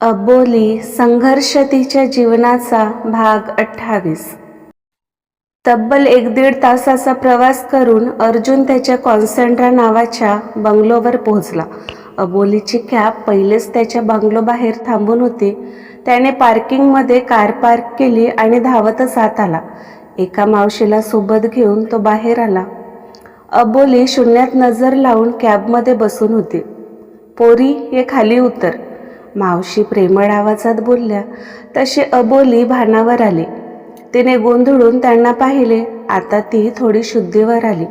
अबोली संघर्ष तिच्या जीवनाचा भाग अठ्ठावीस. तब्बल एक दीड तासाचा प्रवास करून अर्जुन त्याच्या कॉन्सन्ट्रा नावाच्या बंगलोवर पोहोचला. अबोलीची कॅब पहिलेच त्याच्या बंगलोबाहेर थांबून होती. त्याने पार्किंगमध्ये कार पार्क केली आणि धावतच आत आला. एका मावशीला सोबत घेऊन तो बाहेर आला. अबोली शून्यात नजर लावून कॅबमध्ये बसून होती. पोरी हे खाली उतर. मावशी प्रेमळ आवाजात बोलल्या तशी अबोली भानावर आली. तिने गोंधळून त्यांना पाहिले. आता ती थोडी शुद्धीवर आली.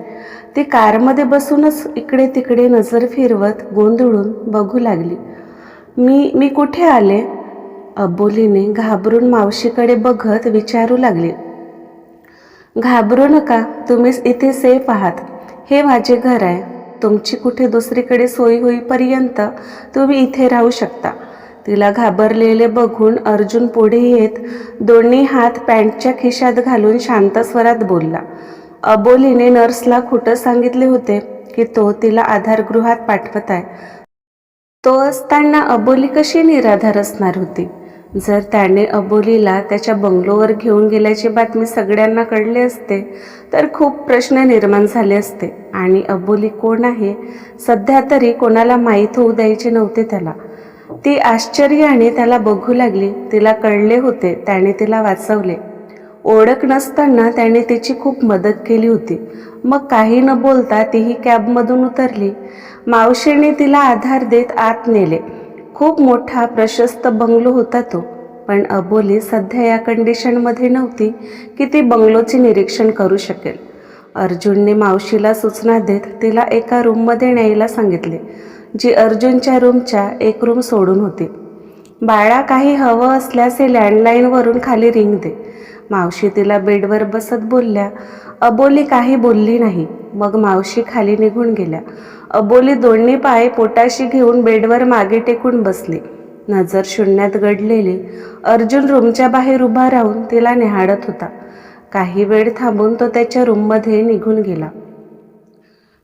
ती कारमध्ये बसूनच इकडे तिकडे नजर फिरवत गोंधळून बघू लागली. मी मी कुठे आले? अबोलीने घाबरून मावशीकडे बघत विचारू लागली. घाबरू नका. तुम्ही इथे सेफ आहात. हे माझे घर आहे. तुमची कुठे दुसरीकडे सोयी होईपर्यंत तुम्ही इथे राहू शकता. तिला घाबरलेले बघून अर्जुन पुढे येत दोन्ही हात पॅन्टच्या खिशात घालून शांत स्वरात बोलला. अबोलीने नर्सला खोटं सांगितले होते की तो तिला आधारगृहात पाठवत आहे. तो असताना अबोली कशी निराधार असणार होती? जर त्याने अबोलीला त्याच्या बंगलोवर घेऊन गेल्याची बातमी सगळ्यांना कळली असते तर खूप प्रश्न निर्माण झाले असते. आणि अबोली कोण आहे? सध्या तरी कोणाला माहीत होऊ द्यायचे नव्हते त्याला. ती आश्चर्याने त्याला बघू लागली. तिला कळले होते. त्याने तिला वाचवले. ओळख नसताना त्याने तिची खूप मदत केली होती. मग काही न बोलता तीही कॅबमधून उतरली. मावशीने तिला आधार देत आत नेले. खूप मोठा प्रशस्त बंगलो होता तो. पण अबोली सध्या या कंडिशनमध्ये नव्हती की ती बंगलोचे निरीक्षण करू शकेल. अर्जुनने मावशीला सूचना देत तिला एका रूममध्ये न्यायला सांगितले. जी अर्जुनच्या रूमच्या एक रूम सोडून होती. बाळा काही हवं असल्यास हे लँडलाईनवरून खाली रिंग दे. मावशी तिला बेडवर बसत बोलल्या अबोली काही बोलली नाही. मग मावशी खाली निघून गेल्या. अबोली दोन्ही पाय पोटाशी घेऊन बेडवर मागे टेकून बसली. नजर शून्यात गडलेली अर्जुन रूमच्या बाहेर उभा राहून तिला निहाळत होता. काही वेळ थांबून तो त्याच्या रूममध्ये निघून गेला.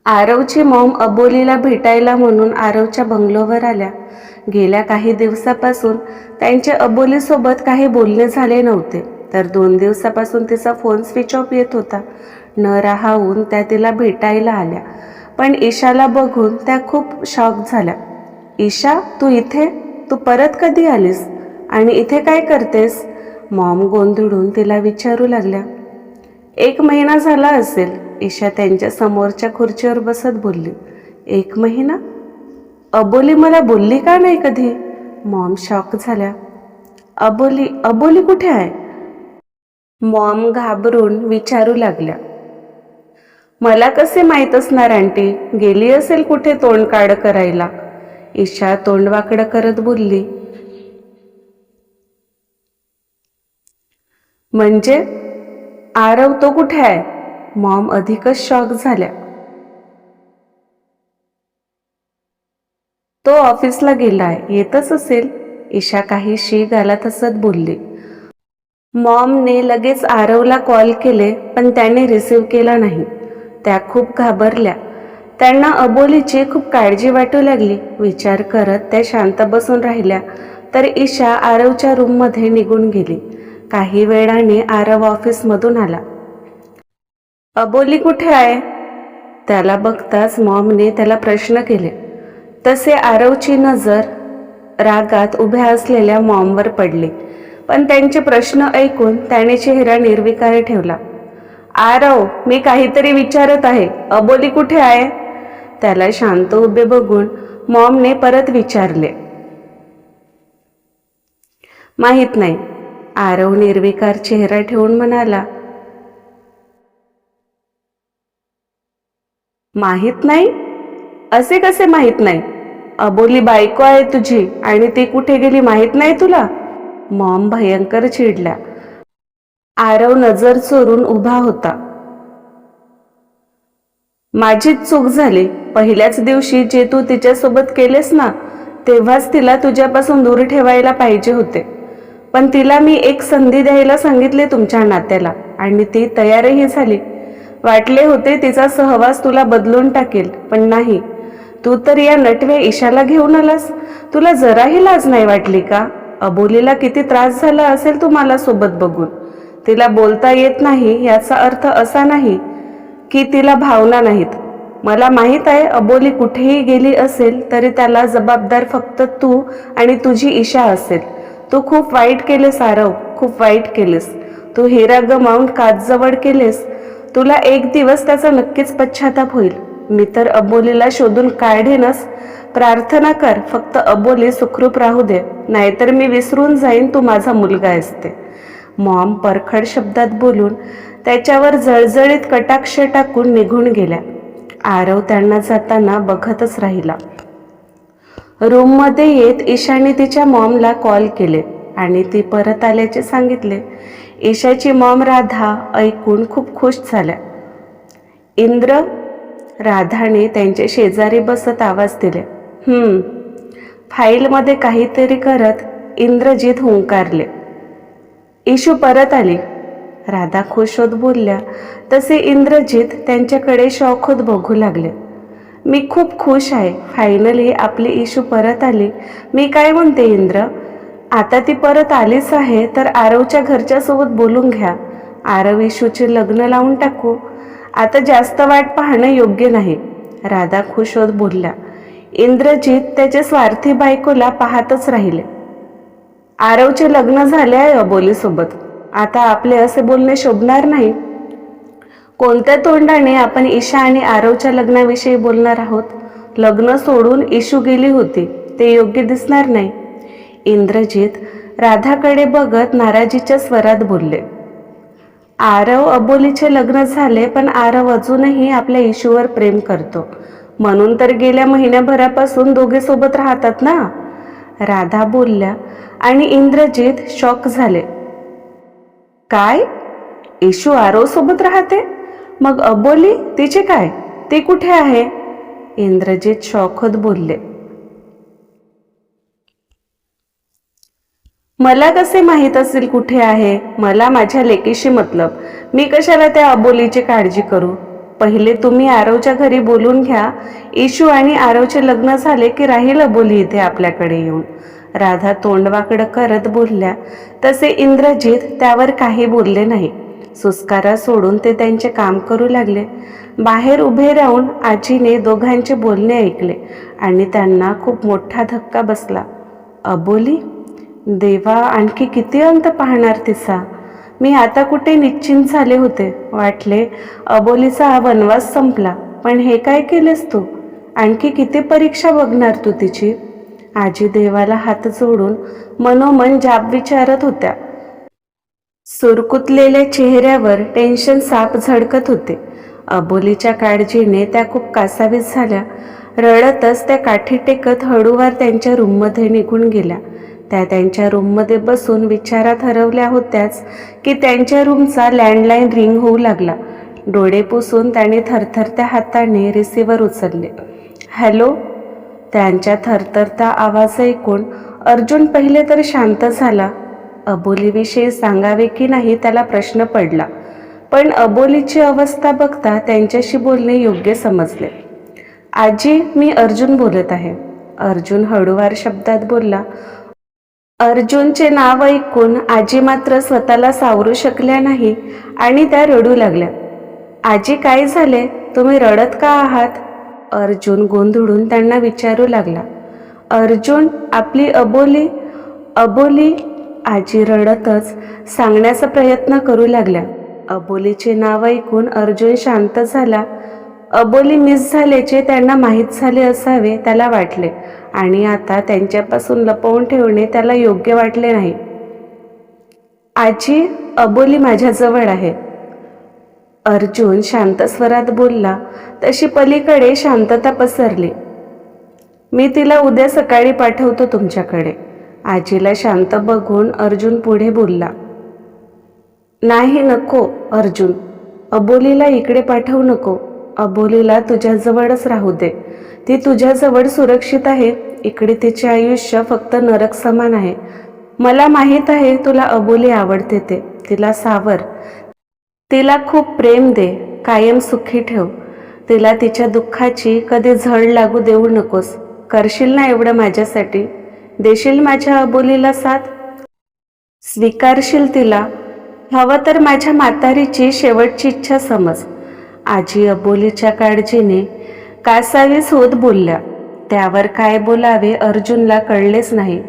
आरवची मॉम अबोलीला भेटायला म्हणून आरवच्या बंगलोवर आल्या. गेल्या काही दिवसापासून त्यांचे अबोलीसोबत काही बोलणे झाले नव्हते. तर दोन दिवसापासून तिचा फोन स्विच ऑफ येत होता. न राहावून त्या तिला भेटायला आल्या. पण ईशाला बघून त्या खूप शॉक झाल्या. ईशा तू इथे? तू परत कधी आलीस? आणि इथे काय करतेस? मॉम गोंधळून तिला विचारू लागल्या. एक महिना झाला असेल. ईशा त्यांच्या समोरच्या खुर्चीवर बसत बोलली. एक महिना? अबोली मला बोलली का नाही कधी? मॉम शॉक झाल्या. अबोली अबोली कुठे आहे? मॉम घाबरून विचारू लागल्या. मला कसे माहीत असणार आंटी? गेली असेल कुठे तोंड काड करायला? ईशा तोंड वाकडं करत बोलली. म्हणजे? आरव तो कुठे आहे? मॉम अधिकच शॉक झाल्या. तो ऑफिसला गेलाय येतच असेल. ईशा काही शी घालत असत बोलली. मॉमने लगेच आरवला कॉल केले पण त्याने रिसीव्ह केला नाही. त्या खूप घाबरल्या. त्यांना अबोलीची खूप काळजी वाटू लागली. विचार करत त्या शांत बसून राहिल्या. तर ईशा आरवच्या रूममध्ये निघून गेली. काही वेळाने आरव ऑफिसमधून आला. अबोली कुठे आहे? त्याला बघताच मॉमने त्याला प्रश्न केले. तसे आरवची नजर रागात उभ्या असलेल्या मॉमवर पडली पण त्यांचे प्रश्न ऐकून त्याने चेहरा निर्विकार ठेवला. आरव मी काहीतरी विचारत आहे. अबोली कुठे आहे? त्याला शांत उभे बघून मॉमने परत विचारले. माहीत नाही. आरव निर्विकार चेहरा ठेवून म्हणाला माहीत नाही? असे कसे माहीत नाही? अबोली बायको आहे तुझी आणि ती कुठे गेली माहीत नाही तुला? मॉम भयंकर चिडल्या आरव नजर चोरून उभा होता. माझीच चूक झाली. पहिल्याच दिवशी जे तू तिच्यासोबत केलेस ना तेव्हाच तिला तुझ्यापासून दूर ठेवायला पाहिजे होते. पण तिला मी एक संधी द्यायला सांगितले तुमच्या नात्याला. आणि ती तयारही झाली. वाटले होते तिचा सहवास तुला बदलून टाकेल पण नाही. तू तर या नटव्या ईशाला घेऊन आलास. तुला जराही लाज नाही वाटली का? अबोलीला किती त्रास झाला असेल तुम्हाला सोबत बघून. तिला बोलता येत नाही याचा अर्थ असा नाही की तिला भावना नाहीत. मला माहीत आहे अबोली कुठेही गेली असेल तरी त्याला जबाबदार फक्त तू आणि तुझी ईशा असेल. तू खूप वाईट केलेस आरव. खूप वाईट केलेस. तू हिरा गमावून कातजवळ केलेस. तुला एक दिवस त्याचा नक्कीच पश्चाताप होईल. मी तर अबोलीला शोधून काढेनच प्रार्थना कर फक्त अबोली सुखरूप राहू दे. नाहीतर मी विसरून जाईन तू माझा मुलगा असते मॉम परखड शब्दात बोलून त्याच्यावर जळजळीत कटाक्ष टाकून निघून गेल्या. आरव त्यांना जाताना बघतच राहिला. रूममध्ये येत ईशाने तिच्या मॉमला कॉल केले आणि ती परत आल्याचे सांगितले. ईशाची मॉम राधा ऐकून खूप खुश झाल्या. इंद्र राधाने त्यांच्या शेजारी बसत आवाज दिले. हम्म फाईलमध्ये काहीतरी करत इंद्रजीत हुंकारले. इशू परत आली. राधा खुश होत बोलल्या. तसे इंद्रजीत त्यांच्याकडे शौक होत बघू लागले. मी खूप खुश आहे. फायनली आपली इशू परत आली. मी काय म्हणते इंद्र? आता ती परत आलीच आहे तर आरवच्या घरच्यासोबत बोलून घ्या. आरव इशूचे लग्न लावून टाकू. आता जास्त वाट पाहणं योग्य नाही. राधा खुश होत बोलल्या. इंद्रजीत त्याच्या स्वार्थी बायकोला पाहतच राहिले. आरवचे लग्न झाले आहे अबोलीसोबत. आता आपले असे बोलणे शोभणार नाही. कोणत्या तोंडाने आपण ईशा आणि आरवच्या लग्नाविषयी बोलणार आहोत? लग्न सोडून इशू गेली होती ते योग्य दिसणार नाही. इंद्रजीत राधाकडे बघत नाराजीच्या स्वरात बोलले. आरव अबोलीचे लग्न झाले पण आरव अजूनही आपल्या इशूवर प्रेम करतो. म्हणून तर गेल्या महिन्याभरापासून दोघे सोबत राहतात ना? राधा बोलल्या आणि इंद्रजीत शॉक झाले. काय? येशू आरव सोबत राहते? मग अबोली तिचे काय? ती कुठे आहे? इंद्रजीत शॉक होत बोलले. मला कसे माहीत असेल कुठे आहे? मला माझ्या लेकीशी मतलब. मी कशाला त्या अबोलीची काळजी करू? पहिले तुम्ही आरवच्या घरी बोलून घ्या. इशू आणि आरवचे लग्न झाले की राहील अबोली इथे आपल्याकडे येऊन. राधा तोंडवाकडं करत बोलल्या. तसे इंद्रजीत त्यावर काही बोलले नाही. सुस्कारा सोडून ते त्यांचे काम करू लागले. बाहेर उभे राहून आजीने दोघांचे बोलणे ऐकले आणि त्यांना खूप मोठा धक्का बसला. अबोली देवा आणखी किती अंत पाहणार तिचा मी आता कुठे निश्चिंत झाले होते. वाटले अबोलीचा हा वनवास संपला. पण हे काय केलेस तू? आणखी किती परीक्षा बघणार तू तिची? आजी देवाला हात जोडून मनोमन जाब विचारत होत्या. सुरकुतलेल्या चेहऱ्यावर टेन्शन साप झडकत होते. अबोलीच्या काळजीने त्या खूप कासावीस झाल्या. रडतच त्या काठी टेकत हळूवार त्यांच्या रूममध्ये निघून गेल्या. त्या त्यांच्या रूममध्ये बसून विचारात हरवल्या होत्याच की त्यांच्या रूमचा लँडलाईन रिंग होऊ लागला. डोळे पुसून त्याने थरथरत्या हाताने रिसिव्हर उचलले. हॅलो त्यांच्या थरथरता आवाज ऐकून अर्जुन पहिले तर शांत झाला. अबोलीविषयी सांगावे की नाही त्याला प्रश्न पडला. पण अबोलीची अवस्था बघता त्यांच्याशी बोलणे योग्य समजले. आजी मी अर्जुन बोलत आहे. अर्जुन हळूवार शब्दात बोलला अर्जुनचे नाव ऐकून आजी मात्र स्वतःला सावरू शकल्या नाही आणि त्या रडू लागल्या. आजी काय झाले? तुम्ही रडत का आहात? अर्जुन गोंधळून त्यांना विचारू लागला अर्जुन आपली अबोली अबोली आजी रडतच सांगण्याचा प्रयत्न करू लागल्या. अबोलीचे नाव ऐकून अर्जुन शांत झाला. अबोली मिस झाल्याचे त्यांना माहीत झाले असावे त्याला वाटले. आणि आता त्यांच्यापासून लपवून ठेवणे त्याला योग्य वाटले नाही. आजी अबोली माझ्याजवळ आहे. अर्जुन शांत स्वरात बोलला. तशी पलीकडे शांतता पसरली. मी तिला उद्या सकाळी पाठवतो तुमच्याकडे. आजीला शांत बघून अर्जुन पुढे बोलला नाही नको अर्जुन. अबोलीला इकडे पाठवू नको. अबोलीला तुझ्याजवळच राहू दे. ती तुझ्याजवळ सुरक्षित आहे. इकडे तिचे आयुष्य फक्त नरक समान आहे. मला माहीत आहे तुला अबोली आवडते ते. तिला सावर. तिला खूप प्रेम दे. कायम सुखी ठेव. तिला तिच्या दुःखाची कधी झळ लागू देऊ नकोस. करशील ना एवढं माझ्यासाठी? देशील माझ्या अबोलीला साथ? स्वीकारशील तिला? हवं तर माझ्या म्हातारीची शेवटची इच्छा समज. आजी अबोलीच्या काळजीने कासावीस होत बोलल्या. त्यावर काय बोलावे अर्जुनला कळलेच नाही.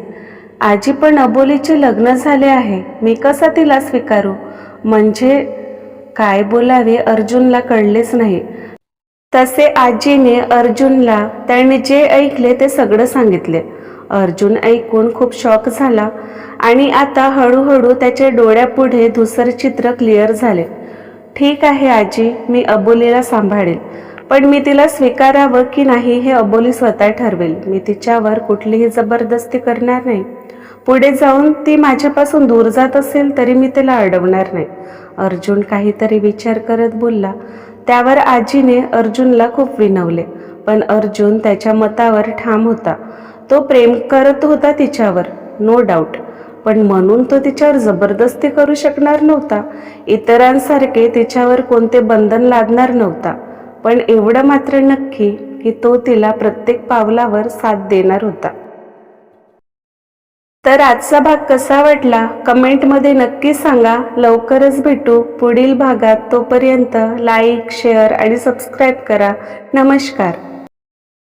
आजी पण अबोलीचे लग्न झाले आहे मी कसा तिला स्वीकारू? म्हणजे काय बोलावे अर्जुनला कळलेच नाही. तसे आजीने अर्जुनला त्याने जे ऐकले ते सगळं सांगितले. अर्जुन ऐकून खूप शॉक झाला आणि आता हळूहळू त्याच्या डोळ्यापुढे धुसर चित्र क्लिअर झाले. ठीक आहे आजी मी अबोलीला सांभाळेल पण मी तिला स्वीकारावं की नाही हे अबोली स्वतः ठरवेल. मी तिच्यावर कुठलीही जबरदस्ती करणार नाही. पुढे जाऊन ती माझ्यापासून दूर जात असेल तरी मी तिला अडवणार नाही. अर्जुन काहीतरी विचार करत बोलला. त्यावर आजीने अर्जुनला खूप विनवले पण अर्जुन त्याच्या मतावर ठाम होता. तो प्रेम करत होता तिच्यावर नो डाऊट पण म्हणून तो तिच्यावर जबरदस्ती करू शकणार नव्हता. इतरांसारखे तिच्यावर कोणते बंधन लादणार नव्हता. पण एवढं मात्र नक्की की तो तिला प्रत्येक पावलावर साथ देणार होता. तर आजचा भाग कसा वाटला? कमेंटमध्ये नक्की सांगा. लवकरच भेटू. पुढील भागात तोपर्यंत लाईक शेअर आणि सबस्क्राईब करा. नमस्कार.